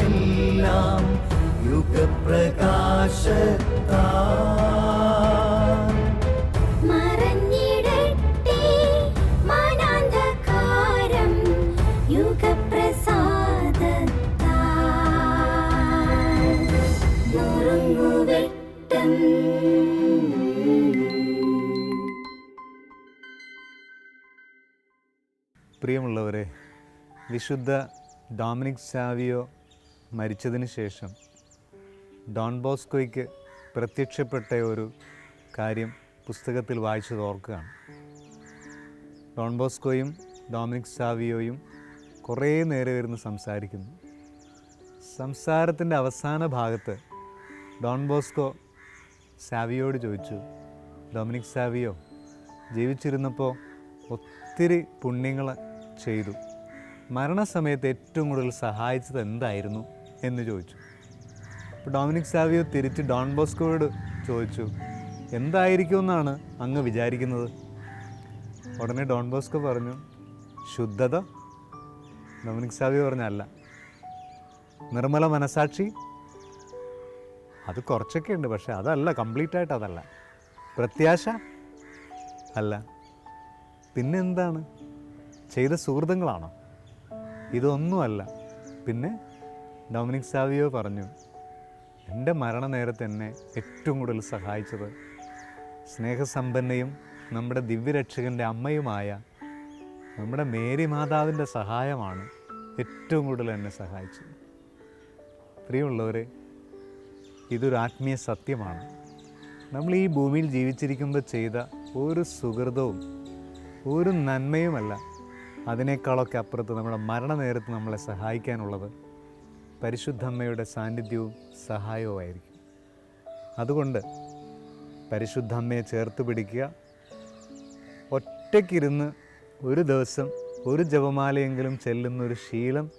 ഹൃദന്തമെല്ലാം യുഗപ്രകാശത്താ മറഞ്ഞിടട്ടെ മാനാന്ധകാരം യുഗപ്രസാദത്താൽ. നുറുങ്ങുവെട്ടം പ്രിയമുള്ളവരെ വിശുദ്ധ Dominic Savio മരിച്ചതിന് ശേഷം ഡോൺ ബോസ്കോയ്ക്ക് പ്രത്യക്ഷപ്പെട്ട ഒരു കാര്യം പുസ്തകത്തിൽ വായിച്ചത് ഓർക്കുകയാണ്. ഡോൺ ബോസ്കോയും ഡോമിനിക് സാവിയോയും കുറേ നേരം ഇരുന്ന് സംസാരിക്കുന്നു. സംസാരത്തിന്റെ അവസാന ഭാഗത്ത് ഡോൺ ബോസ്കോ സാവിയോട് ചോദിച്ചു ഡൊമിനിക് സാവിയോ ജീവിച്ചിരുന്നപ്പോൾ ഒത്തിരി പുണ്യങ്ങൾ ചെയ്തു. മരണസമയത്ത് ഏറ്റവും കൂടുതൽ സഹായിച്ചത് എന്തായിരുന്നു? എന്ന് ചോദിച്ചു. അപ്പോൾ ഡൊമിനിക് സാവിയോ തിരിച്ച് ഡോൺ ബോസ്കോയോട് ചോദിച്ചു എന്തായിരിക്കുമെന്നാണ് അങ്ങ് വിചാരിക്കുന്നത്? ഉടനെ ഡോൺ ബോസ്കോ പറഞ്ഞു ശുദ്ധത? ഡൊമിനിക് സാവിയോ പറഞ്ഞല്ല നിർമ്മല മനസാക്ഷി? അത് കുറച്ചൊക്കെ ഉണ്ട് പക്ഷേ അതല്ല കംപ്ലീറ്റ് ആയിട്ട് അതല്ല. പ്രത്യാശ? അല്ല. പിന്നെന്താണ് ചെയ്ത സുഹൃത്തുക്കളാണോ? ഇതൊന്നുമല്ല. പിന്നെ? ഡൊമിനിക് സാവിയോ പറഞ്ഞു എന്റെ മരണനേരത്ത് എന്നെ ഏറ്റവും കൂടുതൽ സഹായിച്ചത് സ്നേഹസമ്പന്നയും നമ്മുടെ ദിവ്യരക്ഷകന്റെ അമ്മയുമായ നമ്മുടെ മേരി മാതാവിന്റെ സഹായമാണ് ഏറ്റവും കൂടുതൽ എന്നെ സഹായിച്ചത്. പ്രിയമുള്ളവരെ ഇതൊരു ആത്മീയ സത്യമാണ്. നമ്മൾ ഈ ഭൂമിയിൽ ജീവിച്ചിരിക്കുമ്പോൾ ചെയ്ത ഒരു സുഹൃതവും ഒരു നന്മയുമല്ല അതിനേക്കാളൊക്കെ അപ്പുറത്ത് നമ്മുടെ മരണനേരത്ത് നമ്മളെ സഹായിക്കാനുള്ളത്. പരിശുദ്ധമ്മയുടെ സാന്നിധ്യവും സഹായവുമായിരിക്കും. അതുകൊണ്ട് പരിശുദ്ധമ്മയെ ചേർത്ത് പിടിക്കുക. ഒറ്റയ്ക്കിരുന്ന് ഒരു ദിവസം ഒരു ജപമാലയെങ്കിലും ചെല്ലുന്ന ഒരു ശീലം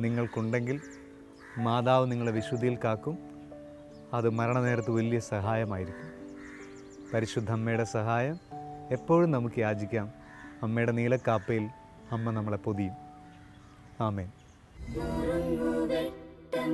നിങ്ങൾക്കുണ്ടെങ്കിൽ മാതാവ് നിങ്ങളെ വിശുദ്ധിയിൽ കാക്കും. അത് മരണനേരത്ത് വലിയ സഹായമായിരിക്കും. പരിശുദ്ധ അമ്മയുടെ സഹായം എപ്പോഴും നമുക്ക് യാചിക്കാം. അമ്മയുടെ നീലക്കാപ്പയിൽ അമ്മ നമ്മളെ പൊതിയും. ആമേൻ. നുറുങ്ങുവെട്ടം